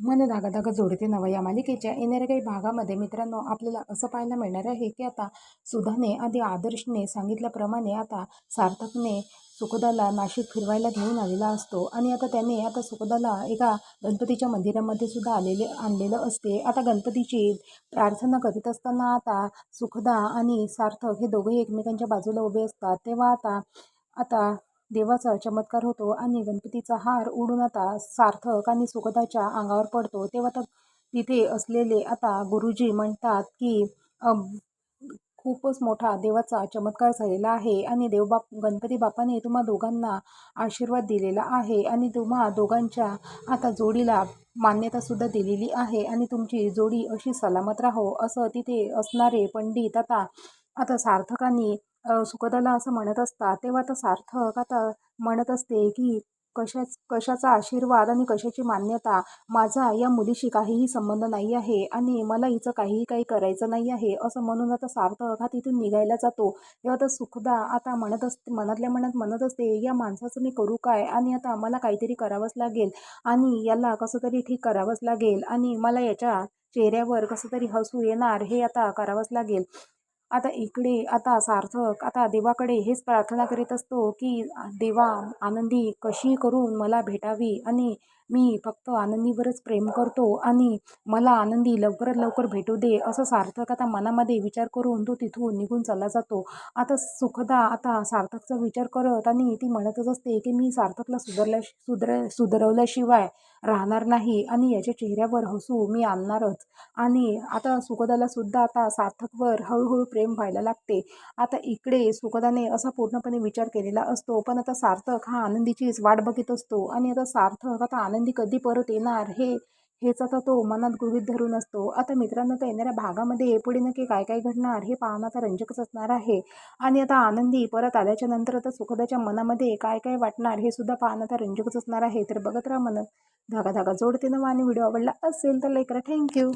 मन धागा धागा जोडते नव्या या मालिकेच्या येणाऱ्या काही भागामध्ये मित्रांनो आपल्याला असं पाहायला मिळणार आहे की आता सुधाने आधी आदर्शने सांगितल्याप्रमाणे आता सार्थकने सुखदाला नाशिक फिरवायला घेऊन आलेला असतो आणि आता त्याने आता सुखदाला एका गणपतीच्या मंदिरामध्ये सुद्धा आलेले आणलेलं असते. आता गणपतीची प्रार्थना करीत असताना आता सुखदा आणि सार्थक हे दोघंही एकमेकांच्या बाजूला उभे असतात. तेव्हा आता आता देवाचा चमत्कार होतो आणि गणपतीचा हार उडून आता सार्थक आणि सुखदाच्या अंगावर पडतो. तेव्हा तर तिथे असलेले आता गुरुजी म्हणतात की खूपच मोठा देवाचा चमत्कार झालेला आहे आणि देवबाप गणपती बापाने तुम्हा दोघांना आशीर्वाद दिलेला आहे आणि तुम्हा दोघांच्या आता जोडीला मान्यतासुद्धा दिलेली आहे आणि तुमची जोडी अशी सलामत राहो असं तिथे असणारे पंडित आता आता सार्थकांनी सुखदाला असं म्हणत असतात तेव्हा तर सार्थक आता म्हणत असते की कशाच कशाचा आशीर्वाद आणि कशाची मान्यता माझा या मुलीशी काहीही संबंध नाही आहे आणि मला हिचं काहीही काही करायचं नाही आहे असं म्हणून आता सार्थक हा तिथून निघायला जातो. तेव्हा तर सुखदा आता म्हणत असते मनातल्या मनात म्हणत असते या माणसाचं मी करू काय? आणि आता मला काहीतरी करावंच लागेल आणि याला कसं तरी ठीक करावंच लागेल आणि मला याच्या चेहऱ्यावर कसं तरी हसू येणार हे आता करावंच लागेल. आता इकडे आता सार्थक आता देवाकडे हेच प्रार्थना करीत असतो की देवा आनंदी कशी करून मला भेटावी आणि मी फक्त आनंदीवरच प्रेम करतो आणि मला आनंदी लवकरात लवकर भेटू दे असं सार्थक आता मनामध्ये विचार करून तो तिथून निघून चालला जातो. आता सुखदा आता सार्थकचा विचार करत आणि ती म्हणतच असते की मी सार्थकला सुधारल्या सुधर सुधरवल्याशिवाय राहणार नाही आणि याच्या चेहऱ्यावर हसू मी आणणारच. आणि आता सुखदाला सुद्धा आता सार्थकवर हळूहळू प्रेम व्हायला लागते. आता इकडे सुखदाने असा पूर्णपणे विचार केलेला असतो पण आता सार्थक हा आनंदीचीच वाट बघत असतो आणि आता सार्थक आता आनंद आनंदी कधी परत येणार हे हेच आता तो मनात गृहित धरून असतो. आता मित्रांनो तर येणाऱ्या भागामध्ये पुढे नक्की काय काय घडणार हे पाहणं आता रंजकच असणार आहे. आणि आता आनंदी परत आल्याच्यानंतर आता सुखदाच्या मनामध्ये काय काय वाटणार हे सुद्धा पाहणं आता रंजकच असणार आहे. तर बघत राहा मनात धागा धागा जोडते ना आणि व्हिडिओ आवडला असेल तर लाईक करा. थँक्यू